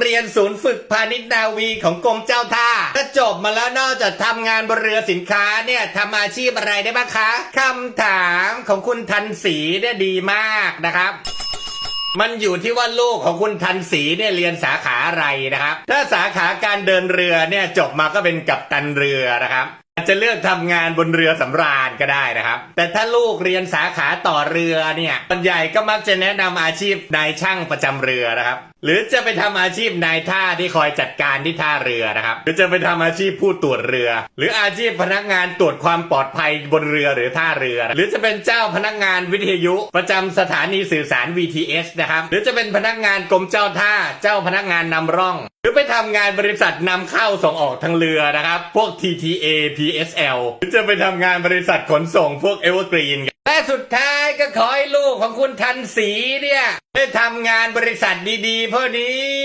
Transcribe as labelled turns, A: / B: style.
A: เรียนศูนย์ฝึกพาณิชย์นาวีของกรมเจ้าท่าถ้าจบมาแล้วนอกจากทำงานบนเรือสินค้าเนี่ยทำอาชีพอะไรได้บ้างคะคำถามของคุณทันสีเนี่ยดีมากนะครับมันอยู่ที่ว่าลูกของคุณทันสีเนี่ยเรียนสาขาอะไรนะครับ ถ้าสาขาการเดินเรือเนี่ยจบมาก็เป็นกัปตันเรือนะครับ จะเลือกทำงานบนเรือสำราญก็ได้นะครับ แต่ถ้าลูกเรียนสาขาต่อเรือเนี่ยส่วนใหญ่ก็มักจะแนะนำอาชีพนายช่างประจำเรือนะครับ หรือจะไปทำอาชีพนายท่าที่คอยจัดการที่ท่าเรือนะครับ หรือจะไปทำอาชีพผู้ตรวจเรือ หรืออาชีพพนักงานตรวจความปลอดภัยบนเรือหรือท่าเรือ หรือจะเป็นเจ้าพนักงานวิทยุ ประจำสถานีสื่อสาร VTS นะครับ หรือจะเป็นพนักงานกรมเจ้าท่า เจ้าพนักงานนำร่อง ไปทำงานบริษัทนำเข้าส่งออกทางเรือนะครับ พวก TTA PSL หรือจะไปทำงานบริษัทขนส่งพวก Evergreen และสุดท้ายก็ขอให้ลูกของคุณทันสีเนี่ย ได้ทำงานบริษัทดีๆพวกนี้